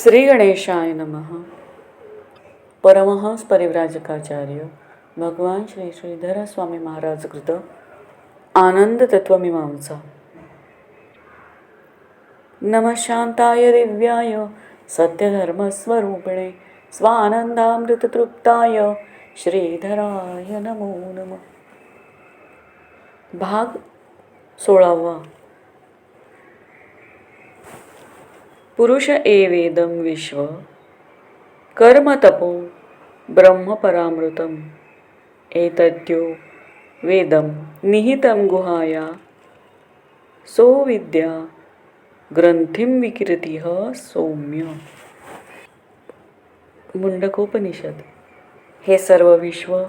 श्री गणेशाय नमः. परमहंस परिव्राजकाचार्य भगवान श्री श्रीधर स्वामी महाराज कृत आनंद तत्वमीमांसा नमः शांताय दिव्याय सत्यधर्मस्वरूपिणे स्वानंदामृततृप्ताय श्रीधराय नमो नमः. भाग सोळावा. पुरुष एवेदं विश्व कर्मतपो ब्रह्मपरामृतम्। एतद्यो वेदं निहितं गुहाया। सो विद्या ग्रंथिं सौम्य। मुंडकोपनिषद। हे सर्व विश्व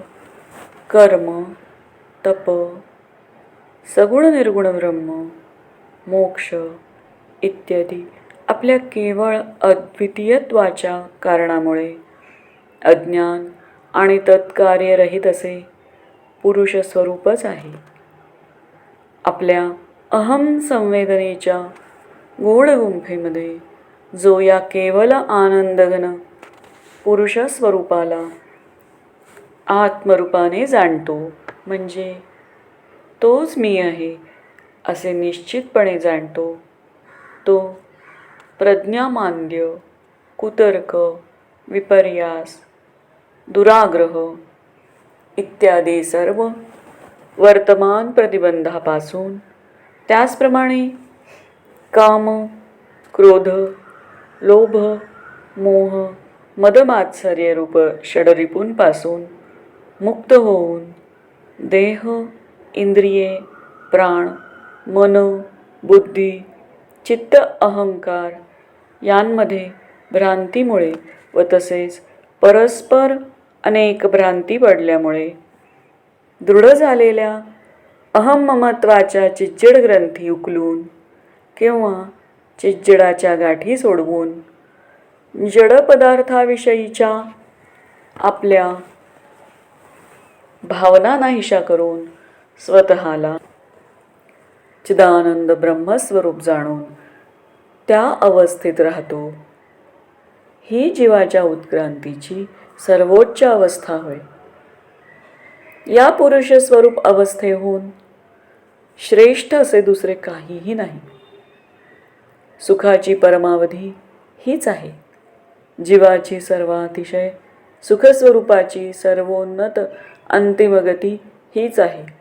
कर्म तप सगुण निर्गुण ब्रह्म मोक्ष इत्यादी आपल्या केवळ अद्वितीयत्वाच्या कारणामुळे. अज्ञान आणि तत्कार्यरहित असे पुरुष स्वरूपच आहे. आपल्या अहम संवेदनेच्या गुणगुंफेमध्ये जो या केवल आनंदघन पुरुष स्वरूपाला आत्मरूपाने जाणतो म्हणजे तोच मी आहे असे निश्चितपणे जाणतो. तो प्रज्ञामांद्य कुतर्क विपर्यास दुराग्रह इत्यादी सर्व वर्तमान प्रतिबंधापासून. त्याचप्रमाणे काम क्रोध लोभ मोह मदमात्सर्यरूप षडरिपूंपासून मुक्त होऊन देह इंद्रिये प्राण मन बुद्धी चित्त अहंकार यांमध्ये भ्रांतीमुळे व तसेच परस्पर अनेक भ्रांती पडल्यामुळे दृढ झालेल्या अहममत्वाच्या चिज्जड ग्रंथी उकलून किंवा चिज्जडाच्या गाठी सोडवून जड पदार्थाविषयीच्या आपल्या भावना नाहीशा करून स्वतःला चिदानंद ब्रह्मस्वरूप जाणून त्या अवस्थेत राहतो. ही जीवाच्या उत्क्रांतीची सर्वोच्च अवस्था होय. या पुरुष स्वरूप अवस्थेहून श्रेष्ठ असे दुसरे काहीही नाही. सुखाची परमावधी हीच आहे. जीवाची सर्वातिशय सुखस्वरूपाची सर्वोन्नत अंतिमगती हीच आहे.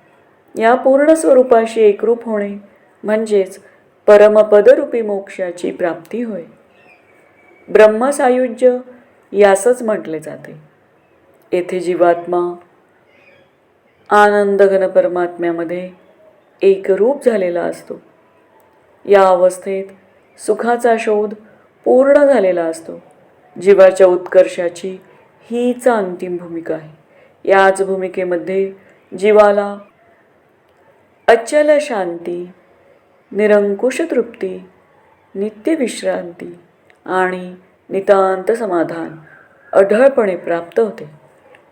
या पूर्ण स्वरूपाशी एकरूप होणे म्हणजेच परमपदरूपी मोक्षाची प्राप्ती होय. ब्रह्मसायुज्य यासच म्हटले जाते. येथे जीवात्मा आनंदघन परमात्म्यामध्ये एकरूप झालेला असतो. या अवस्थेत सुखाचा शोध पूर्ण झालेला असतो. जीवाच्या उत्कर्षाची हीच अंतिम भूमिका आहे. याच भूमिकेमध्ये जीवाला अचल शांती निरंकुश तृप्ती नित्य विश्रांती आणि नितांत समाधान अढळपणे प्राप्त होते.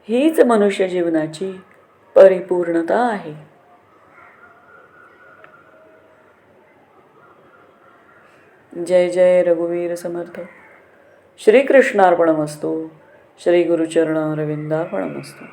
हीच मनुष्य जीवनाची परिपूर्णता आहे. जय जय रघुवीर समर्थ. श्रीकृष्णार्पणमस्तू. श्री गुरुचरण गुरुचरणारविंदार्पणमस्तू